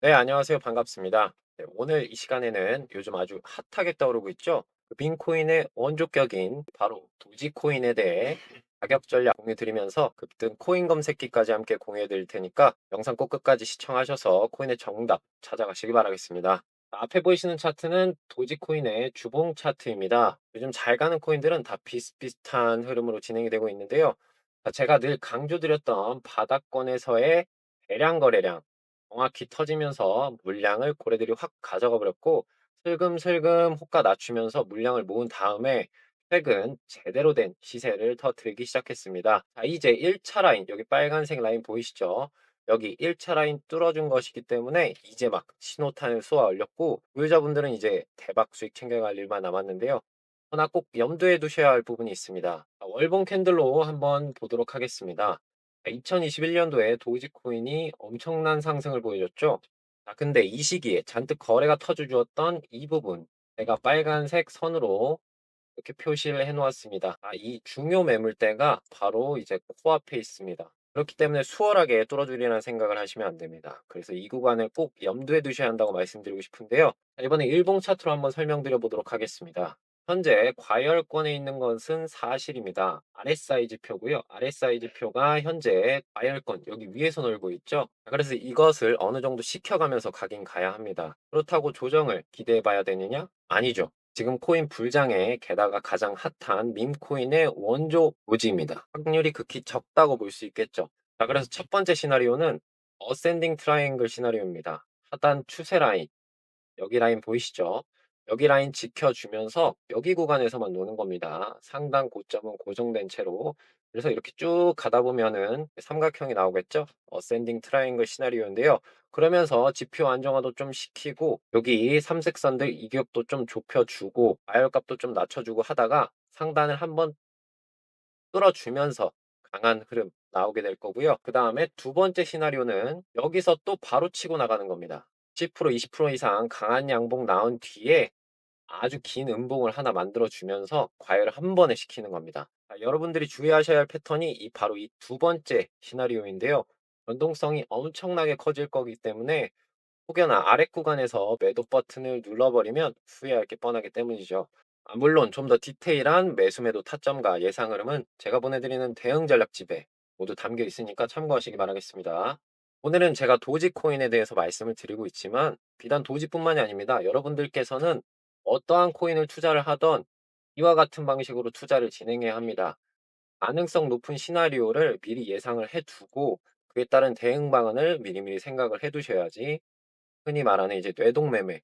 네, 안녕하세요. 반갑습니다. 네, 오늘 이 시간에는 요즘 아주 핫하게 떠오르고 있죠. 그 빈코인의 원조격인 바로 도지코인에 대해 가격 전략 공유 드리면서 급등 코인 검색기까지 함께 공유해 드릴 테니까 영상 꼭 끝까지 시청하셔서 코인의 정답 찾아가시기 바라겠습니다. 앞에 보이시는 차트는 도지코인의 주봉 차트입니다. 요즘 잘 가는 코인들은 다 비슷비슷한 흐름으로 진행이 되고 있는데요. 제가 늘 강조드렸던 바닥권에서의 대량 거래량 정확히 터지면서 물량을 고래들이 확 가져가 버렸고 슬금슬금 호가 낮추면서 물량을 모은 다음에 최근 제대로 된 시세를 터뜨리기 시작했습니다. 자, 이제 1차 라인, 여기 빨간색 라인 보이시죠? 여기 1차 라인 뚫어준 것이기 때문에 이제 막 신호탄을 쏘아 올렸고 보유자분들은 이제 대박 수익 챙겨갈 일만 남았는데요. 하나 꼭 염두에 두셔야 할 부분이 있습니다. 자, 월봉 캔들로 한번 보도록 하겠습니다. 2021년도에 도지코인이 엄청난 상승을 보여줬죠. 자, 근데 이 시기에 잔뜩 거래가 터져주었던 이 부분, 제가 빨간색 선으로 이렇게 표시를 해 놓았습니다. 아, 이 중요 매물대가 바로 이제 코앞에 있습니다. 그렇기 때문에 수월하게 뚫어주리라는 생각을 하시면 안 됩니다. 그래서 이 구간을 꼭 염두에 두셔야 한다고 말씀드리고 싶은데요. 자, 이번에 일봉 차트로 한번 설명드려 보도록 하겠습니다. 현재 과열권에 있는 것은 사실입니다. RSI 지표고요. RSI 지표가 현재 과열권 여기 위에서 놀고 있죠. 자, 그래서 이것을 어느 정도 식혀가면서 가긴 가야 합니다. 그렇다고 조정을 기대해 봐야 되느냐? 아니죠. 지금 코인 불장에 게다가 가장 핫한 밈코인의 원조 고지입니다. 확률이 극히 적다고 볼 수 있겠죠. 자, 그래서 첫 번째 시나리오는 어센딩 트라이앵글 시나리오입니다. 하단 추세 라인, 여기 라인 보이시죠? 여기 라인 지켜주면서 여기 구간에서만 노는 겁니다. 상단 고점은 고정된 채로. 그래서 이렇게 쭉 가다 보면은 삼각형이 나오겠죠? 어센딩 트라이앵글 시나리오인데요. 그러면서 지표 안정화도 좀 시키고 여기 삼색선들 이격도 좀 좁혀주고 아열값도 좀 낮춰주고 하다가 상단을 한번 뚫어주면서 강한 흐름 나오게 될 거고요. 그 다음에 두 번째 시나리오는 여기서 또 바로 치고 나가는 겁니다. 10% 20% 이상 강한 양봉 나온 뒤에 아주 긴 음봉을 하나 만들어 주면서 과열을 한 번에 시키는 겁니다. 자, 여러분들이 주의하셔야 할 패턴이 이 바로 이 두 번째 시나리오인데요. 변동성이 엄청나게 커질 거기 때문에 혹여나 아랫 구간에서 매도 버튼을 눌러버리면 후회할 게 뻔하기 때문이죠. 아, 물론 좀 더 디테일한 매수 매도 타점과 예상 흐름은 제가 보내드리는 대응 전략 집에 모두 담겨 있으니까 참고하시기 바라겠습니다. 오늘은 제가 도지코인에 대해서 말씀을 드리고 있지만 비단 도지뿐만이 아닙니다. 여러분들께서는 어떠한 코인을 투자를 하던 이와 같은 방식으로 투자를 진행해야 합니다. 가능성 높은 시나리오를 미리 예상을 해두고 그에 따른 대응 방안을 미리미리 생각을 해두셔야지 흔히 말하는 이제 뇌동매매,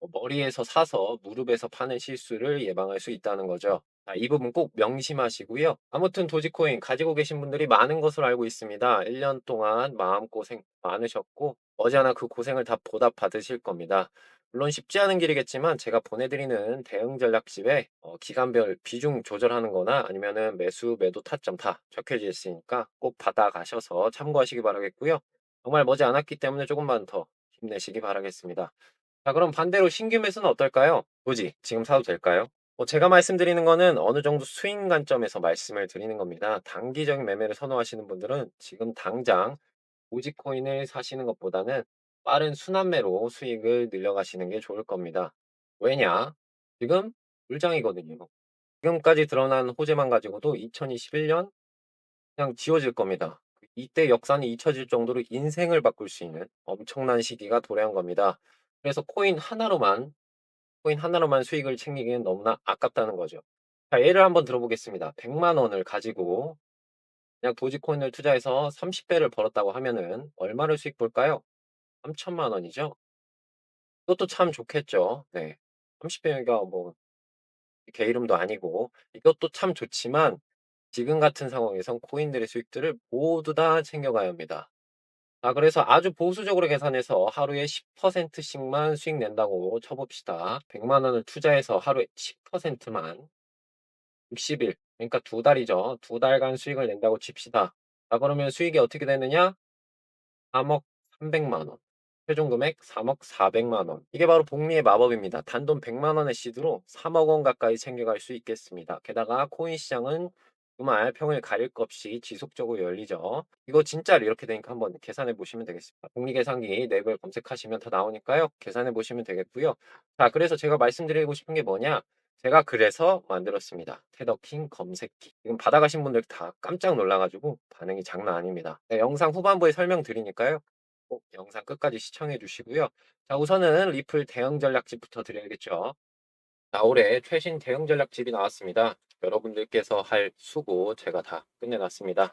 뭐 머리에서 사서 무릎에서 파는 실수를 예방할 수 있다는 거죠. 자, 이 부분 꼭 명심하시고요. 아무튼 도지코인 가지고 계신 분들이 많은 것으로 알고 있습니다. 1년 동안 마음고생 많으셨고 머지않아 그 고생을 다 보답 받으실 겁니다. 물론 쉽지 않은 길이겠지만 제가 보내드리는 대응 전략집에 어, 기간별 비중 조절하는 거나 아니면은 매수, 매도 타점 다 적혀져 있으니까 꼭 받아가셔서 참고하시기 바라겠고요. 정말 머지 않았기 때문에 조금만 더 힘내시기 바라겠습니다. 자, 그럼 반대로 신규 매수는 어떨까요? 도지, 지금 사도 될까요? 뭐 제가 말씀드리는 거는 어느 정도 수익 관점에서 말씀을 드리는 겁니다. 단기적인 매매를 선호하시는 분들은 지금 당장 도지코인을 사시는 것보다는 빠른 순환매로 수익을 늘려가시는 게 좋을 겁니다. 왜냐? 지금 불장이거든요. 지금까지 드러난 호재만 가지고도 2021년 그냥 지워질 겁니다. 이때 역사는 잊혀질 정도로 인생을 바꿀 수 있는 엄청난 시기가 도래한 겁니다. 그래서 코인 하나로만 코인 하나로만 수익을 챙기기는 너무나 아깝다는 거죠. 자, 예를 한번 들어보겠습니다. 100만 원을 가지고 그냥 도지코인을 투자해서 30배를 벌었다고 하면은 얼마를 수익 볼까요? 3천만 원이죠. 그것도 참 좋겠죠. 네. 30 배가 뭐 개 이름도 아니고 이것도 참 좋지만 지금 같은 상황에선 코인들의 수익들을 모두 다 챙겨가야 합니다. 아, 그래서 아주 보수적으로 계산해서 하루에 10%씩만 수익 낸다고 쳐 봅시다. 100만 원을 투자해서 하루에 10%만 60 일, 그러니까 두 달이죠. 두 달간 수익을 낸다고 칩시다. 자, 그러면 수익이 어떻게 되느냐? 3억 300만 원. 최종 금액 3억 400만 원. 이게 바로 복리의 마법입니다. 단돈 100만 원의 시드로 3억 원 가까이 챙겨갈 수 있겠습니다. 게다가 코인 시장은 주말 평일 가릴 것 없이 지속적으로 열리죠. 이거 진짜로 이렇게 되니까 한번 계산해 보시면 되겠습니다. 공리계산기 앱을 검색하시면 다 나오니까요. 계산해 보시면 되겠고요. 자, 그래서 제가 말씀드리고 싶은 게 뭐냐? 제가 그래서 만들었습니다. 테더킹 검색기. 지금 받아가신 분들 다 깜짝 놀라가지고 반응이 장난 아닙니다. 네, 영상 후반부에 설명드리니까요. 꼭 영상 끝까지 시청해 주시고요. 자, 우선은 리플 대응 전략집부터 드려야겠죠. 자, 올해 최신 대응 전략집이 나왔습니다. 여러분들께서 할 수고 제가 다 끝내놨습니다.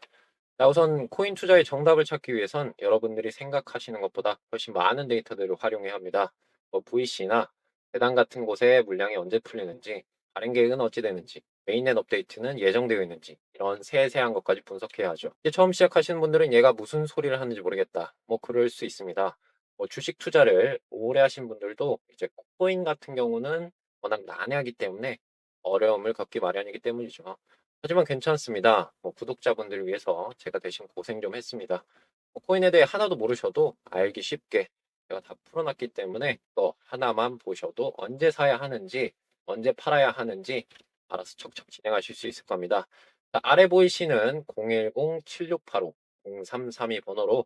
자, 우선 코인 투자의 정답을 찾기 위해선 여러분들이 생각하시는 것보다 훨씬 많은 데이터들을 활용해야 합니다. 뭐 VC나 대당 같은 곳에 물량이 언제 풀리는지, 발행 계획은 어찌 되는지, 메인넷 업데이트는 예정되어 있는지 이런 세세한 것까지 분석해야 하죠. 이제 처음 시작하시는 분들은 얘가 무슨 소리를 하는지 모르겠다. 뭐 그럴 수 있습니다. 뭐 주식 투자를 오래 하신 분들도 이제 코인 같은 경우는 워낙 난해하기 때문에 어려움을 겪기 마련이기 때문이죠. 하지만 괜찮습니다. 뭐 구독자분들을 위해서 제가 대신 고생 좀 했습니다. 뭐 코인에 대해 하나도 모르셔도 알기 쉽게 제가 다 풀어놨기 때문에 또 하나만 보셔도 언제 사야 하는지 언제 팔아야 하는지 알아서 척척 진행하실 수 있을 겁니다. 자, 아래 보이시는 010-7685-0332 번호로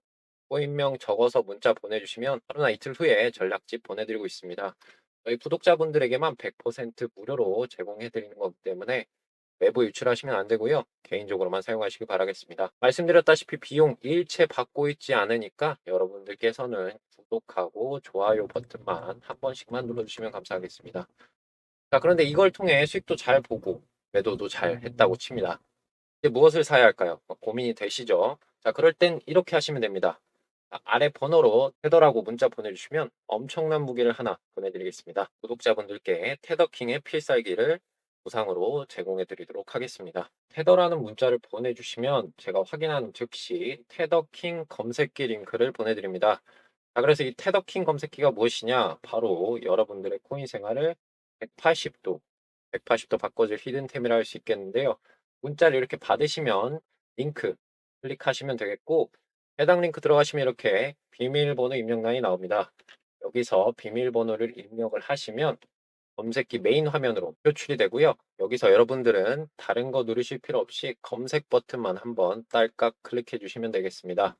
코인명 적어서 문자 보내주시면 하루나 이틀 후에 전략집 보내드리고 있습니다. 저희 구독자분들에게만 100% 무료로 제공해드리는 거기 때문에 외부 유출하시면 안 되고요. 개인적으로만 사용하시기 바라겠습니다. 말씀드렸다시피 비용 일체 받고 있지 않으니까 여러분들께서는 구독하고 좋아요 버튼만 한 번씩만 눌러주시면 감사하겠습니다. 자, 그런데 이걸 통해 수익도 잘 보고 매도도 잘 했다고 칩니다. 이제 무엇을 사야 할까요? 뭐 고민이 되시죠? 자, 그럴 땐 이렇게 하시면 됩니다. 아, 아래 번호로 테더라고 문자 보내주시면 엄청난 무기를 하나 보내드리겠습니다. 구독자분들께 테더킹의 필살기를 무상으로 제공해 드리도록 하겠습니다. 테더라는 문자를 보내주시면 제가 확인하는 즉시 테더킹 검색기 링크를 보내드립니다. 자, 그래서 이 테더킹 검색기가 무엇이냐? 바로 여러분들의 코인 생활을 180도, 180도 바꿔줄 히든템이라 할 수 있겠는데요. 문자를 이렇게 받으시면 링크 클릭하시면 되겠고 해당 링크 들어가시면 이렇게 비밀번호 입력란이 나옵니다. 여기서 비밀번호를 입력을 하시면 검색기 메인 화면으로 표출이 되고요. 여기서 여러분들은 다른 거 누르실 필요 없이 검색 버튼만 한번 딸깍 클릭해 주시면 되겠습니다.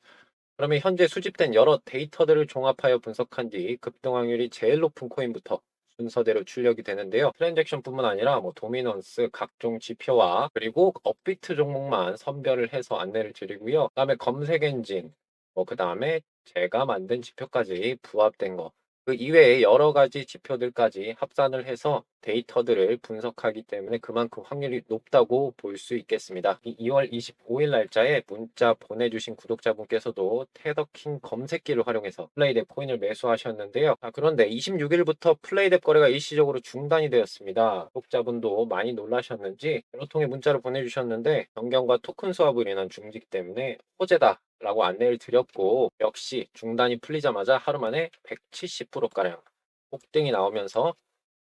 그러면 현재 수집된 여러 데이터들을 종합하여 분석한 뒤 급등 확률이 제일 높은 코인부터 순서대로 출력이 되는데요. 트랜잭션뿐만 아니라 뭐 도미넌스, 각종 지표와 그리고 업비트 종목만 선별을 해서 안내를 드리고요. 그다음에 검색 엔진, 뭐 그다음에 제가 만든 지표까지 부합된 거. 그 이외에 여러 가지 지표들까지 합산을 해서 데이터들을 분석하기 때문에 그만큼 확률이 높다고 볼 수 있겠습니다. 이 2월 25일 날짜에 문자 보내주신 구독자분께서도 테더킹 검색기를 활용해서 플레이덱 코인을 매수하셨는데요. 아, 그런데 26일부터 플레이덱 거래가 일시적으로 중단이 되었습니다. 구독자분도 많이 놀라셨는지 여러 통의 문자를 보내주셨는데 변경과 토큰 수합으로 인한 중직 때문에 호재다 라고 안내를 드렸고 역시 중단이 풀리자마자 하루 만에 170%가량 폭등이 나오면서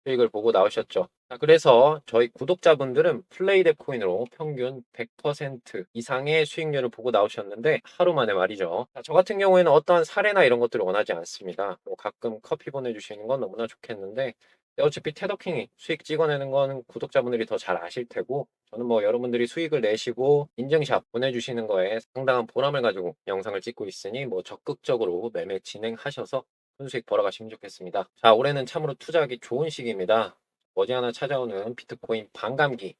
수익을 보고 나오셨죠. 자, 그래서 저희 구독자분들은 플레이덱 코인으로 평균 100% 이상의 수익률을 보고 나오셨는데 하루 만에 말이죠. 자, 저 같은 경우에는 어떠한 사례나 이런 것들을 원하지 않습니다. 뭐 가끔 커피 보내주시는 건 너무나 좋겠는데 어차피 테더킹이 수익 찍어내는 건 구독자분들이 더 잘 아실 테고 저는 뭐 여러분들이 수익을 내시고 인증샷 보내주시는 거에 상당한 보람을 가지고 영상을 찍고 있으니 뭐 적극적으로 매매 진행하셔서 큰 수익 벌어가시면 좋겠습니다. 자 올해는 참으로 투자하기 좋은 시기입니다. 머지않아 찾아오는 비트코인 반감기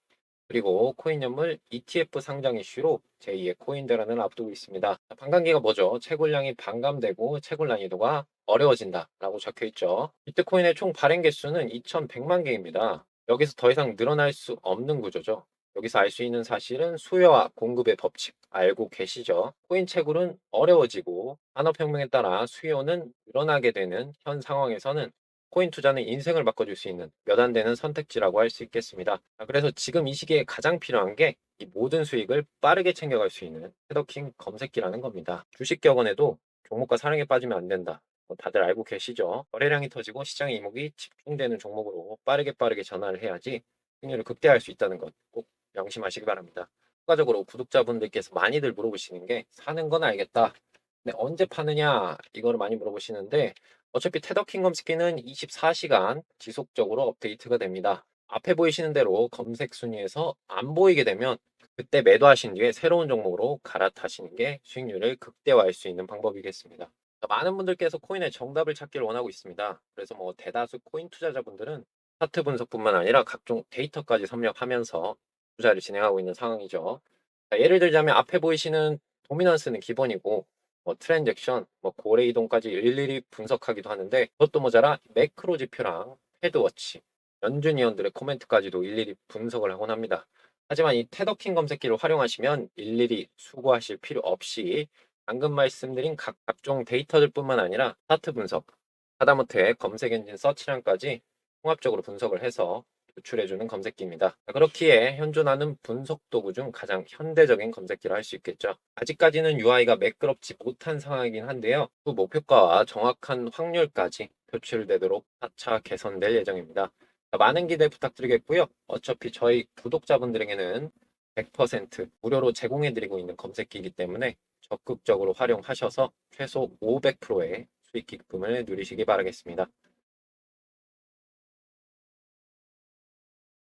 그리고 코인 연물 ETF 상장 이슈로 제2의 코인 대란을 앞두고 있습니다. 반감기가 뭐죠? 채굴량이 반감되고 채굴 난이도가 어려워진다 라고 적혀 있죠. 비트코인의 총 발행 개수는 2,100만 개입니다. 여기서 더 이상 늘어날 수 없는 구조죠. 여기서 알 수 있는 사실은 수요와 공급의 법칙 알고 계시죠? 코인 채굴은 어려워지고 산업혁명에 따라 수요는 늘어나게 되는 현 상황에서는 코인 투자는 인생을 바꿔줄 수 있는 몇 안 되는 선택지라고 할 수 있겠습니다. 자, 그래서 지금 이 시기에 가장 필요한 게 이 모든 수익을 빠르게 챙겨갈 수 있는 헤더킹 검색기라는 겁니다. 주식 격언에도 종목과 사랑에 빠지면 안 된다. 뭐 다들 알고 계시죠? 거래량이 터지고 시장의 이목이 집중되는 종목으로 빠르게 빠르게 전환을 해야지 수익률을 극대화할 수 있다는 것 꼭 명심하시기 바랍니다. 추가적으로 구독자분들께서 많이들 물어보시는 게 사는 건 알겠다. 근데 언제 파느냐 이거를 많이 물어보시는데 어차피 테더 킹 검색기는 24시간 지속적으로 업데이트가 됩니다. 앞에 보이시는 대로 검색 순위에서 안 보이게 되면 그때 매도하신 뒤에 새로운 종목으로 갈아타시는 게 수익률을 극대화할 수 있는 방법이겠습니다. 자, 많은 분들께서 코인의 정답을 찾기를 원하고 있습니다. 그래서 뭐 대다수 코인 투자자분들은 차트 분석뿐만 아니라 각종 데이터까지 섭렵하면서 투자를 진행하고 있는 상황이죠. 자, 예를 들자면 앞에 보이시는 도미넌스는 기본이고 뭐 트랜잭션, 뭐 고래 이동까지 일일이 분석하기도 하는데 그것도 모자라 매크로 지표랑 패드워치, 연준 위원들의 코멘트까지도 일일이 분석을 하곤 합니다. 하지만 이 테더킹 검색기를 활용하시면 일일이 수고하실 필요 없이 방금 말씀드린 각, 각종 데이터들뿐만 아니라 차트 분석, 하다못해 검색 엔진 서치량까지 통합적으로 분석을 해서 도출해주는 검색기입니다. 자, 그렇기에 현존하는 분석 도구 중 가장 현대적인 검색기를 할수 있겠죠. 아직까지는 UI가 매끄럽지 못한 상황이긴 한데요. 그 목표가와 정확한 확률까지 표출되도록 차차 개선될 예정입니다. 자, 많은 기대 부탁드리겠고요. 어차피 저희 구독자분들에게는 100% 무료로 제공해드리고 있는 검색기이기 때문에 적극적으로 활용하셔서 최소 500%의 수익 기쁨을 누리시기 바라겠습니다.